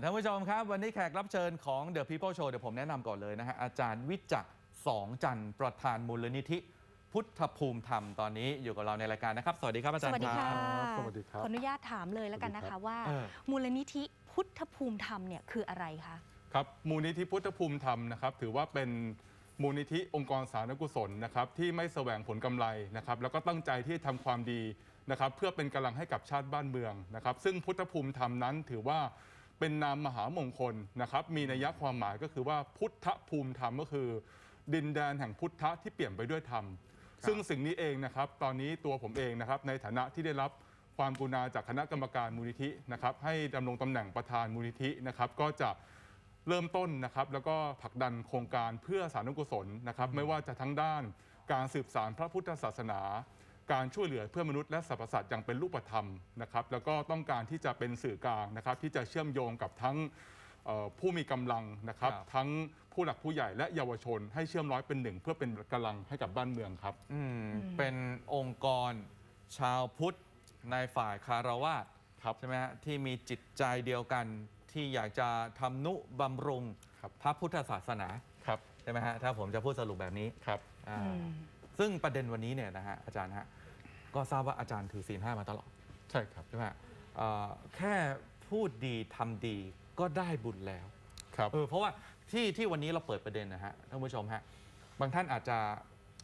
ท่านผู้ชมครับ วันนี้แขกรับเชิญของ The People Show เดี๋ยวผมแนะนำก่อนเลยนะฮะ อาจารย์วิจักรสองจันทร์ประธานมูลนิธิ พุทธภูมิธรรมตอนนี้อยู่กับเราในรายการนะครับ สวัสดีครับอาสจารย์วัสดีคค่ะรับสวัสดีครับขออนุญาตถามเลยแล้วกันนะสวัสดีครัคะบว่า เออ มูลนิธิพุทธภูมิธรรมเนี่ยคืออะไรคะ ครับมูลนิธิพุทธภูมิธรรมนะครับถือว่าเป็นมูลนิธิองค์กรสาธารณกุศลนะครับที่ไม่แสวงผลกำไรนะครับแล้วก็ตั้งใจที่จะทำความดีนะครับเพื่อเป็นกำลังให้กับชาติบ้านเมืองนะครับซึ่งพุทธภูมิธรรมนั้นถือว่า เป็นนามมหามงคลนะครับมีนัยความหมายก็คือว่าพุทธภูมิธรรมก็คือ ดินแดนแห่งพุทธะที่เปลี่ยนไปด้วยธรรม ซึ่งสิ่งนี้เองนะครับ ตอนนี้ตัวผมเองนะครับในฐานะที่ได้รับความกรุณาจากคณะกรรมการมูลนิธินะครับให้ดำรงตำแหน่งประธานมูลนิธินะครับก็จะเริ่มต้นนะครับแล้วก็ผลักดันโครงการเพื่อสาธารณกุศลนะครับไม่ว่าจะทั้งด้านการสืบสารพระพุทธศาสนา การช่วยเหลือเพื่อนมนุษย์และสรรพสัตว์อย่างเป็นรูปธรรมนะครับแล้วก็ต้องการที่จะเป็นสื่อกลางนะครับที่จะเชื่อมโยงกับทั้งเอ่อผู้มีกำลังนะครับ ครับ ทั้งผู้หลักผู้ใหญ่และเยาวชน ให้เชื่อมร้อยเป็นหนึ่ง เพื่อเป็นกำลังให้กับบ้านเมืองครับ อืมเป็นองค์กรชาวพุทธในฝ่ายคารวาสครับ ใช่ไหมฮะที่มีจิตใจเดียวกันที่อยากจะทำนุบำรุงครับพระพุทธศาสนา ครับใช่ไหมฮะถ้าผมจะพูดสรุปแบบนี้ครับ อ่าอืม ซึ่งประเด็นวันนี้เนี่ยนะฮะอาจารย์ฮะ ก็ทราบว่าอาจารย์ถือศีลห้ามาตลอดใช่ครับใช่ไหมฮะเอ่อแค่พูดดีทำดีก็ได้บุญแล้วครับเออเพราะว่าที่ที่วันนี้เราเปิดประเด็นนะฮะท่านผู้ชมฮะบางท่านอาจจะ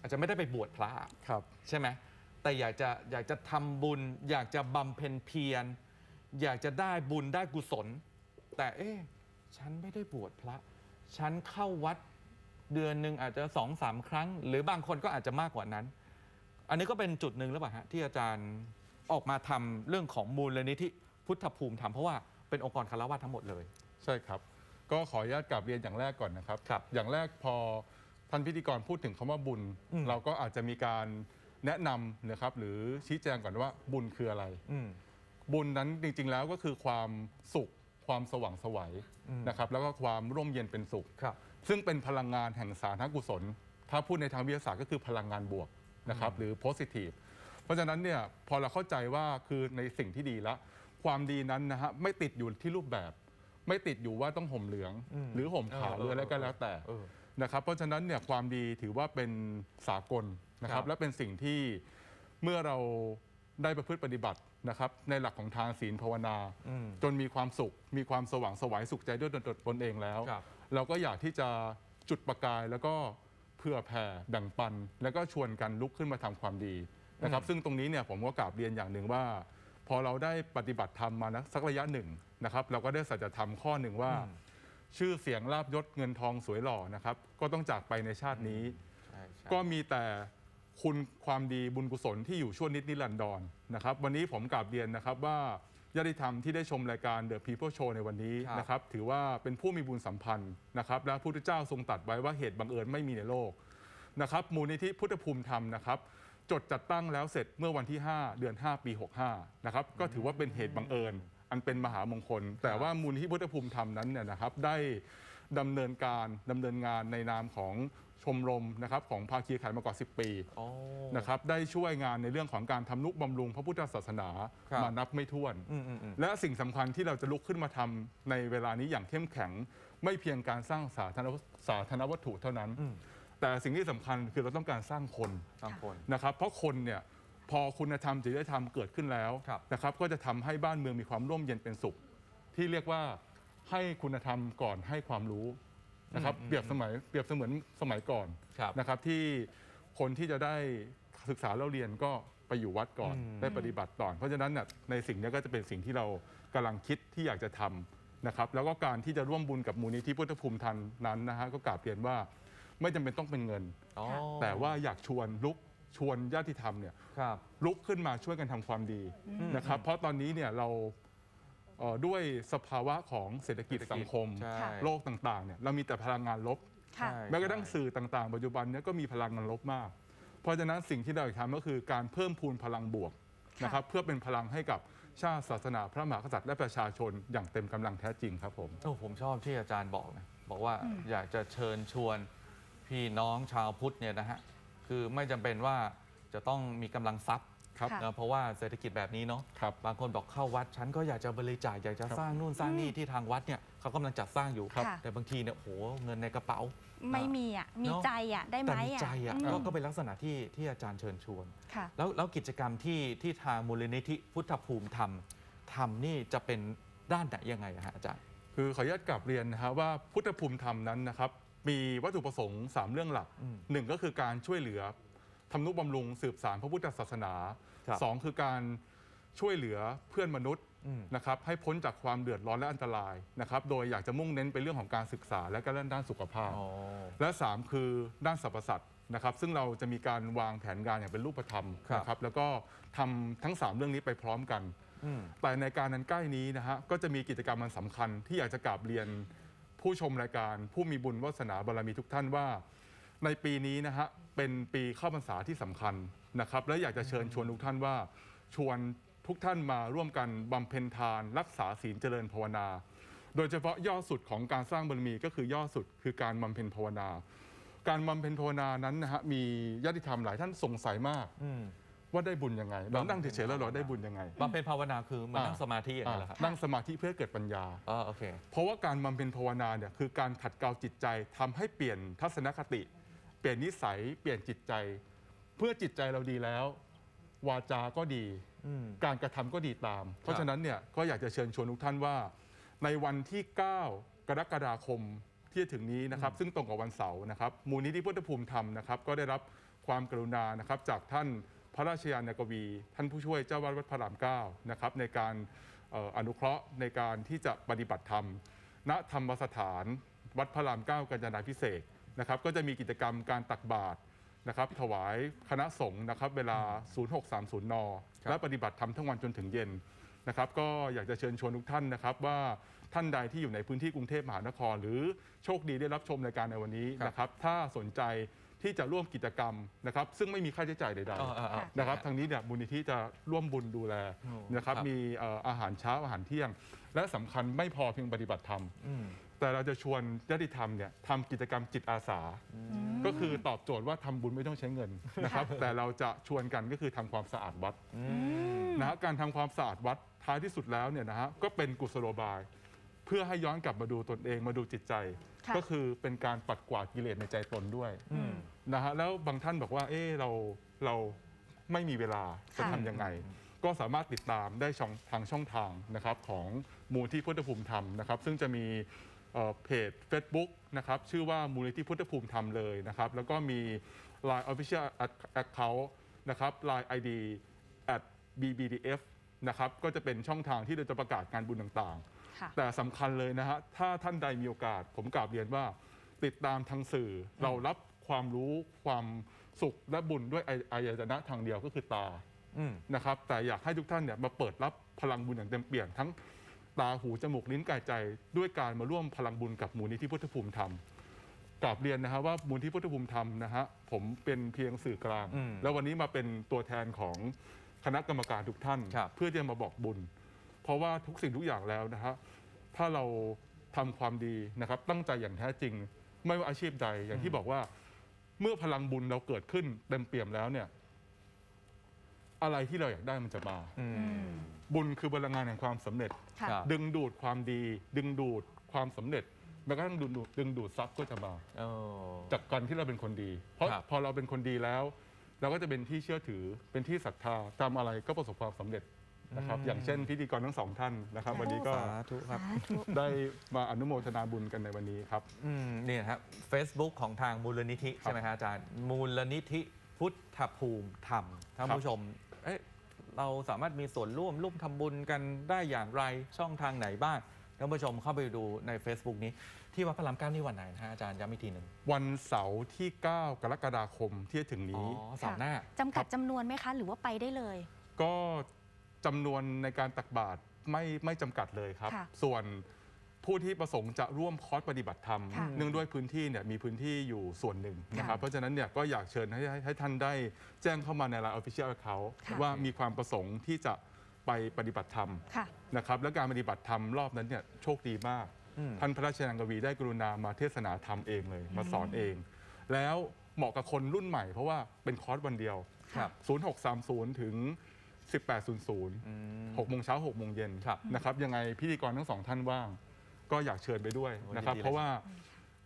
อาจจะไม่ได้ไปบวชพระครับ ใช่ไหมแต่อยากจะอยากจะทำบุญ อยากจะบำเพ็ญเพียร อยากจะได้บุญได้กุศล แต่เอ๊ะฉันไม่ได้บวชพระ ฉันเข้าวัดเดือนหนึ่งอาจจะสองสามครั้ง หรือบางคนก็อาจจะมากกว่านั้น อันนี้ก็เป็นจุดหนึ่งหรือเปล่าฮะที่อาจารย์ออกมาทำเรื่องของมูลนิธิพุทธภูมิธรรมเพราะว่าเป็นองค์กรคารวะทั้งหมดเลย ใช่ครับ ก็ขออนุญาตกลับเรียนอย่างแรกก่อนนะครับ ครับอย่างแรกพอท่านพิธีกรพูดถึงคำว่าบุญ อืม เราก็อาจจะมีการแนะนำนะครับหรือชี้แจงก่อนว่าบุญคืออะไร อืม บุญนั้นจริงๆแล้วก็คือความสุข ความสว่างไสวัยอืม นะครับแล้วก็ความร่มเย็นเป็นสุข ครับ ซึ่งเป็นพลังงานแห่งสาธารณกุศล ถ้าพูดในทางวิทยาศาสตร์ก็คือพลังงานบวก นะครับหรือ positive เพราะฉะนั้นเนี่ยพอเราเข้าใจว่าคือในสิ่งที่ดีแล้วความดีนั้นนะฮะไม่ติดอยู่ที่รูปแบบ ไม่ติดอยู่ว่าต้องห่มเหลืองอืมหรือห่มขาวเออหรืออะไรก็แล้วแต่เออนะครับเพราะฉะนั้นเนี่ยความดีถือว่าเป็นสากลนะคครัรับบและเป็นสิ่งที่เมื่อเราได้ประพฤติปฏิบัตินะครับในหลักของทานศีลภาวนาอืมจนมีความสุข มีความสว่างไสวายสุขใจด้วยตนตนเองแล้วครับเราก็อยากที่จะจุดประกายแล้วก็ เพื่อแผ่แบ่งปัน แล้วก็ชวนกันลุกขึ้นมาทำความดีนะครับ ซึ่งตรงนี้เนี่ยผมก็กราบเรียนอย่างหนึ่งว่า พอเราได้ปฏิบัติธรรมมานะสักระยะหนึ่งนะครับ เราก็ได้สัจธรรมข้อหนึ่งว่าอืมชื่อเสียงลาบยศเงินทองสวยหล่อนะครับ ก็ต้องจากไปในชาตินี้ใช่ใช่ก็มีแต่คุณความดีบุญกุศลที่อยู่ชั่วนิดนิรันดรนะครับ วันนี้ผมกราบเรียนนะครับว่า ญาติธรรมที่ได้ชมรายการ The People Show ในวันนี้ครับนะครับถือว่าเป็นผู้มีบุญสัมพันธ์นะครับและพระพุทธเจ้าทรงตรัดไว้ว่าเหตุบังเอิญไม่มีในโลกนะครับมูลนิธิพุทธภูมิธรรมนะครับจดจัดตั้งแล้วเสร็จเมื่อวันที่ 5 เดือน 5 ปี 65นะครับก็ถือว่าเป็นเหตุบังเอิญ อันเป็นมหามงคล แต่ว่ามูลนิธิพุทธภูมิธรรมนั้นเนี่ยนะครับได้ดำเนินการดำเนินงานในนามของ ชมรมนะครับของภาคีขายมากว่า 10 ปีโอ้นะครับได้ช่วยงานในเรื่องของการทำนุบำรุงพระพุทธศาสนาครับ มานับไม่ถ้วน อืมอืมอืม และสิ่งสำคัญที่เราจะลุกขึ้นมาทำในเวลานี้อย่างเข้มแข็ง ไม่เพียงการสร้างสาธารณสาธารณวัตถุเท่านั้น อืม แต่สิ่งที่สำคัญคือเราต้องการสร้างคนบางคน นะครับ เพราะคนเนี่ยพอคุณธรรมจริยธรรมเกิดขึ้นแล้วครับ นะครับ ก็จะทำให้บ้านเมืองมีความร่มเย็นเป็นสุข ที่เรียกว่าให้คุณธรรมก่อนให้ความรู้ นะครับเปรียบสมัยเปรียบเสมือนสมัยก่อนครับนะครับที่คนที่จะได้ศึกษาเล่าเรียนก็ไปอยู่วัดก่อนอืม ได้ปฏิบัติก่อน เพราะฉะนั้นน่ะในสิ่งนี้ก็จะเป็นสิ่งที่เรากำลังคิดที่อยากจะทำนะครับแล้วก็การที่จะร่วมบุญกับมูลนิธิพุทธภูมิทันนั้นนะฮะก็กราบเรียนว่าไม่จำเป็นต้องเป็นเงิน อ๋อแต่ว่าอยากชวนลุกชวนญาติธรรมเนี่ย ครับ ลุกขึ้นมาช่วยกันทำความดีนะครับ เพราะตอนนี้เนี่ยเรา เอ่อด้วยสภาวะของเศรษฐกิจสังคม ใช่โลกต่างๆเนี่ยเรามีแต่พลังงานลบ ค่ะ ใช่แม้กระทั่งสื่อต่างๆ ปัจจุบันเนี้ก็มีพลังงานลบมาก เพราะฉะนั้นสิ่งที่เราอยากทำก็คือการเพิ่มพูนพลังบวกนะครับเพื่อเป็นพลังให้กับชาติศาสนาพระมหากษัตริย์และประชาชนอย่างเต็มกำลังแท้จริงครับผม โอ้ผมชอบที่อาจารย์บอกนะบอกว่าอยากจะเชิญชวนพี่น้องชาวพุทธเนี่ยนะฮะคือไม่จำเป็นว่าจะต้องมีกำลังทรัพย์ ครับค่ะนะเพราะว่าเศรษฐกิจแบบนี้เนาะครับบางคนบอกเข้าวัดฉันก็อยากจะบริจาคอยากจะครับสร้างนู่นสร้างนี่ที่ทางวัดเนี่ยเขากำลังจัดสร้างอยู่ครับ แต่บางทีเนี่ยโหเงินในกระเป๋า ไม่มีอะมีเนอะใจอะได้ไหมแต่มีอะ ใจอะอืมก็ก็เป็นลักษณะที่ที่อาจารย์เชิญชวน ค่ะ แล้วแล้วกิจกรรมที่ที่ทางมูลนิธิพุทธภูมิทำทำนี่จะเป็นด้านไหนยังไงอะฮะอาจารย์ คือขออนุญาตกลับเรียนนะฮะว่าพุทธภูมิธรรมนั้นนะครับ มีวัตถุประสงค์ 3 เรื่องหลักอืม หนึ่งก็คือการช่วยเหลือ ทำนุบำรุงสืบสารพระพุทธศาสนาครับสองคือการช่วยเหลือเพื่อนมนุษย์อืม นะครับให้พ้นจากความเดือดร้อนและอันตรายนะครับโดยอยากจะมุ่งเน้นไปเรื่องของการศึกษาและก็เรื่องด้านสุขภาพ อ๋อ และ 3 คือด้านสรรพสัตว์นะครับ ซึ่งเราจะมีการวางแผนงานอย่างเป็นรูปธรรมครับ นะครับ แล้วก็ทำทั้ง 3 เรื่องนี้ไปพร้อมกัน อืม แต่ในการนั้นใกล้นี้นะฮะก็จะมีกิจกรรมมันสำคัญที่อยากจะกราบเรียนผู้ชมรายการ ผู้มีบุญวาสนาบารมีทุกท่านว่า ในปีนี้นะฮะเป็นปีเข้าพรรษาที่สำคัญนะครับ และอยากจะเชิญชวนทุกท่านว่า ชวนทุกท่านมาร่วมกันบำเพ็ญทาน รักษาศีลเจริญภาวนา โดยเฉพาะย่อสุดของการสร้างบารมีก็คือย่อสุดคือการบำเพ็ญภาวนา การบำเพ็ญภาวนานั้นนะฮะมีญาติธรรมหลายท่านสงสัยมากอืม ว่าได้บุญยังไงเรานั่งเฉยๆแล้วเราได้บุญยังไง บำเพ็ญภาวนาคือเหมันนั่งอ่าสมาธิอย่างนั้นเหรอครับนั่งสมาธิเพื่อให้เกิดปัญญา อ๋อโอเค เพราะว่าการบำเพ็ญภาวนาเนี่ยคือการขัดเกลาจิตใจทำให้เปลี่ยนทัศนคติ เปลี่ยนนิสัยเปลี่ยนจิตใจ เพื่อจิตใจเราดีแล้ว วาจาก็ดี อืม การกระทำก็ดีตาม เพราะฉะนั้นเนี่ยก็อยากจะเชิญชวนทุกท่านว่า ในวันที่ 9 กรกฎาคมที่จะถึงนี้นะครับ ซึ่งตรงกับวันเสาร์นะครับ มูลนิธิพุทธภูมิธรรมนะครับ ก็ได้รับความกรุณานะครับจากท่านพระราชยานกวี ท่านผู้ช่วยเจ้าวาดวัดพระรามเก้านะครับในการเอ่ออนุเคราะห์ในการที่จะปฏิบัติธรรม ณธรรมสถาน วัดพระรามเก้ากัญจนาพิเศษก นะครับก็จะมีกิจกรรมการตักบาตรนะครับถวายคณะสงฆ์นะครับเวลา 0630นครับและปฏิบัติธรรมทั้งวันจนถึงเย็นนะครับก็อยากจะเชิญชวนทุกท่านนะครับว่าท่านใดที่อยู่ในพื้นที่กรุงเทพมหานคร หรือโชคดีได้รับชมรายการในวันนี้นะครับถ้าสนใจที่จะร่วมกิจกรรมนะครับซึ่งไม่มีค่าใช้จ่ายใดอ๋ออ๋ออ๋อๆนะครับทางนี้เนี่ยมูลนิธิจะร่วมบุญดูแลโอ้นะครับครับมีเอ่ออาหารเช้าอาหารเที่ยง และสำคัญไม่พอเพียงปฏิบัติธรรมอืม แต่เราจะชวนญาติธรรมเนี่ยทำกิจกรรมจิตอาสา ก็คือตอบโจทย์ว่าทำบุญไม่ต้องใช้เงินนะครับ แต่เราจะชวนกันก็คือทำความสะอาดวัดอือืมมนะฮะการทำความสะอาดวัดท้ายที่สุดแล้วเนี่ยนะฮะก็เป็นกุศโลบาย เพื่อให้ย้อนกลับมาดูตนเองมาดูจิตใจ ค่ะ ก็คือเป็นการปัดกวาดกิเลสในใจตนด้วยอืมนะฮะแล้วบางท่านบอกว่าเออเราเราไม่มีเวลาจะค่ะทำยังไง ก็สามารถติดตามได้ช่องทางช่องทางนะครับของมูลที่พุทธภูมิธรรมนะครับ ซึ่งจะมี เอ่อเพจ Facebook นะครับชื่อว่ามูลนิธิพุทธภูมิธรรมเลยนะครับ แล้วก็มี Line Official Account นะครับ Line ID at bbdf นะครับก็จะเป็นช่องทางที่เราจะประกาศงานบุญต่างค่ะๆแต่สำคัญเลยนะฮะถ้าท่านใดมีโอกาส ผมกราบเรียนว่าติดตามทางสื่ออเรารับความรู้ความสุขและบุญด้วยออายตนะทางเดียวก็คือตาอืมนะครับแต่อยากให้ทุกท่านเนี่ยมาเปิดรับพลังบุญอย่างเต็มเปี่ยมทั้ง ตาหูจมูกลิ้นกายใจ ด้วยการมาร่วมพลังบุญกับมูลนิธิพุทธภูมิธรรมกราบเรียนนะฮะว่ามูลนิธิพุทธภูมิธรรมนะฮะผมเป็นเพียงสื่อกลางอืมแล้ววันนี้มาเป็นตัวแทนของคณะกรรมการทุกท่านครับเพื่อที่จะมาบอกบุญ เพราะว่าทุกสิ่งทุกอย่างแล้วนะฮะถ้าเราทำความดีนะครับตั้งใจอย่างแท้จริง ไม่ว่าอาชีพใดอย่างที่บอกว่า เมื่อพลังบุญเราเกิดขึ้นเต็มเปี่ยมแล้วเนี่ย อะไรที่เราอยากได้มันจะมาอือืมม บุญคือพลังงานแห่งความสำเร็จ ค่ะครับ ดึงดูดความดี ดึงดูดความสำเร็จแม้กระทั่งดึงดูดดึงดูดทรัพย์ก็จะมาโอ้จากการที่เราเป็นคนดี เพราะครับ พอเราเป็นคนดีแล้ว เราก็จะเป็นที่เชื่อถือเป็นที่ศรัทธาทำอะไรก็ประสบความสำเร็จนะครับ อย่างเช่นพิธีกรทั้งสองท่านนะครับ วันนี้ก็สาธุครับ สาธุ ได้มาอนุโมทนาบุญกันในวันนี้ครับ อืมนี่นะครับ Facebook ของทางมูลนิธิ ใช่ไหมครับอาจารย์ มูลนิธิพุทธภูมิธรรมท่านครับ ผู้ชมเอ๊ะ เราสามารถมีส่วนร่วมร่วมทำบุญกันได้อย่างไรช่องทางไหนบ้างท่านผู้ชมเข้าไปดูใน Facebook นี้ ที่วัดพระรามเก้านี่วันไหนนะฮะอาจารย์ย้ำอีกทีหนึ่งวันเสาร์ที่ 9 กรกฎาคมที่จะถึงอ๋อนี้ เสาร์หน้า จำกัดจำนวนไหมคะ หรือว่าไปได้เลย ก็จำนวนในการตักบาตรไม่ไม่จำกัดเลยครับ ค่ะ ส่วน ผู้ที่ประสงค์จะร่วมคอร์สปฏิบัติธรรม ค่ะเนื่องด้วยพื้นที่เนี่ยมีพื้นที่อยู่ส่วนหนึ่งนะครับค่ะเพราะฉะนั้นเนี่ยก็อยากเชิญให้ให้ให้ท่านได้แจ้งเข้ามาใน Line Official Account ค่ะ ว่ามีความประสงค์ที่จะไปปฏิบัติธรรม ค่ะ นะครับและการปฏิบัติธรรมรอบนั้นเนี่ยโชคดีมาก อืม ท่านพระราชนางกวีได้กรุณามาเทศนาธรรมเองเลย มาสอนเอง แล้วเหมาะกับคนรุ่นใหม่เพราะว่าเป็นคอร์สวันเดียว ครับ 0630 ถึง 18.00อืม6โมงเช้า6โมงเย็นครับ นะครับยังไงพิธีกรทั้งสองท่านว่าง ก็อยากเชิญไปด้วยโอ้นะครับยินดีเลย เพราะว่า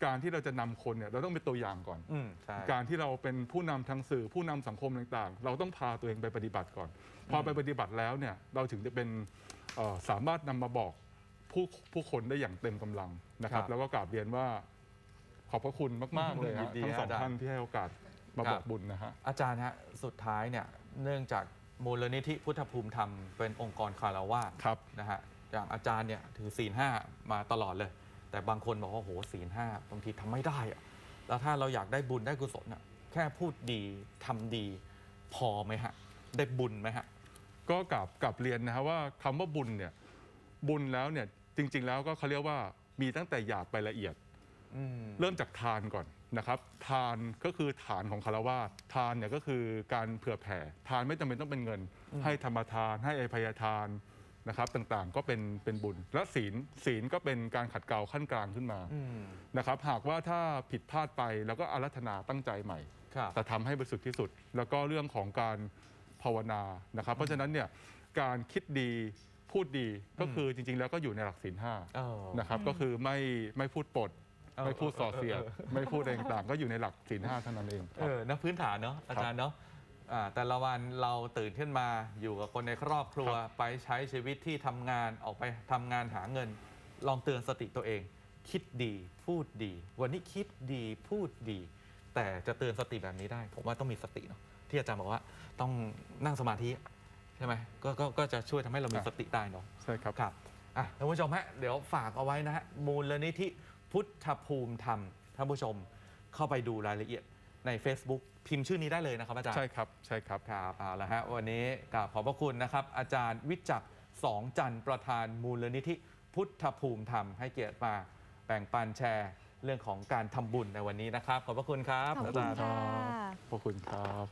การที่เราจะนำคนเนี่ยเราต้องเป็นตัวอย่างก่อน อืมใช่ การที่เราเป็นผู้นำทางสื่อผู้นำสังคมต่างๆ เราต้องพาตัวเองไปปฏิบัติก่อน พอไปปฏิบัติแล้วเนี่ยเราถึงจะเป็นเอ่อสามารถนำมาบอกผู้ผู้คนได้อย่างเต็มกำลังนะครับ ครับแล้วก็กราบเรียนว่าขอบพระคุณมากๆเลยยิฮะนดีทั้งสองอาจารย์ท่านที่ให้โอกาสมาครับบอกบุญนะฮะ อาจารย์ฮะสุดท้ายเนี่ยเนื่องจากมูลนิธิพุทธภูมิธรรมเป็นองค์กรคารวาสครับ นะฮะ อย่างอาจารย์เนี่ยถือศีลห้ามาตลอดเลย แต่บางคนบอกว่าโหศีลห้าบางทีทำไม่ได้อะแล้วถ้าเราอยากได้บุญได้กุศลอะแค่พูดดีทำดีพอไหมฮะ ได้บุญไหมฮะ ก็กลับกลับเรียนนะฮะว่าคำว่าบุญเนี่ยบุญแล้วเนี่ยจริง ๆ แล้วก็เขาเรียกว่ามีตั้งแต่หยาบไปละเอียดอืมเริ่มจากทานก่อนนะครับ ทานก็คือฐานของคารวาสทานเนี่ยก็คือการเผื่อแผ่ ทานไม่จำเป็นต้องเป็นเงิน ให้ธรรมทาน ให้อภัยทาน นะครับต่างๆก็เป็นเป็นบุญ และศีลศีลก็เป็นการขัดเกลาขั้นกลางขึ้นมาอืมนะครับหากว่าถ้าผิดพลาดไปแล้วก็อารัธนาตั้งใจใหม่ครับแต่ทำให้บริสุทธิ์ที่สุด แล้วก็เรื่องของการภาวนานะครับ เพราะฉะนั้นเนี่ยการคิดดีพูดดีก็คือจริง ๆ แล้วก็อยู่ในหลักศีลห้าเออนะครับก็คือไม่ไม่พูดปดเออไม่พูดส่อเสียดเออเออไม่พูดอะไรต่างๆก็อยู่ในหลักศีลห้าเท่านั้นเองคเอรับอนะพื้นฐานเนาะอาจารย์เนาะ อ่าแต่ละวันเราตื่นขึ้นมาอยู่กับคนในครอบครัวครับไปใช้ชีวิตที่ทำงานออกไปทำงานหาเงิน ลองเตือนสติตัวเอง คิดดีพูดดี วันนี้คิดดีพูดดี แต่จะเตือนสติแบบนี้ได้ ผมว่าต้องมีสติเนาะที่อาจารย์บอกว่าต้องนั่งสมาธิใช่ไหมก็ก็ก็จะช่วยทำให้เรามีครับสติได้เนาะ ใช่ครับ ครับอะท่านผู้ชมฮะ เดี๋ยวฝากเอาไว้นะฮะ มูลนิธิพุทธภูมิธรรม ท่านผู้ชมเข้าไปดูรายละเอียด ใน Facebook พิมพ์ชื่อนี้ได้เลยนะครับอาจารย์ ใช่ครับใช่ครับ ครับเอาละฮะวันนี้กราบขอบพระคุณนะครับ อาจารย์วิจักรสองจันทร์ประธานมูลนิธิพุทธภูมิธรรมให้เกียรติมาแบ่งปันแชร์ เรื่องของการทำบุญในวันนี้นะครับ ขอบพระคุณครับขอบอาคุจาณรย์ ค่ะ ขอบคุณครับ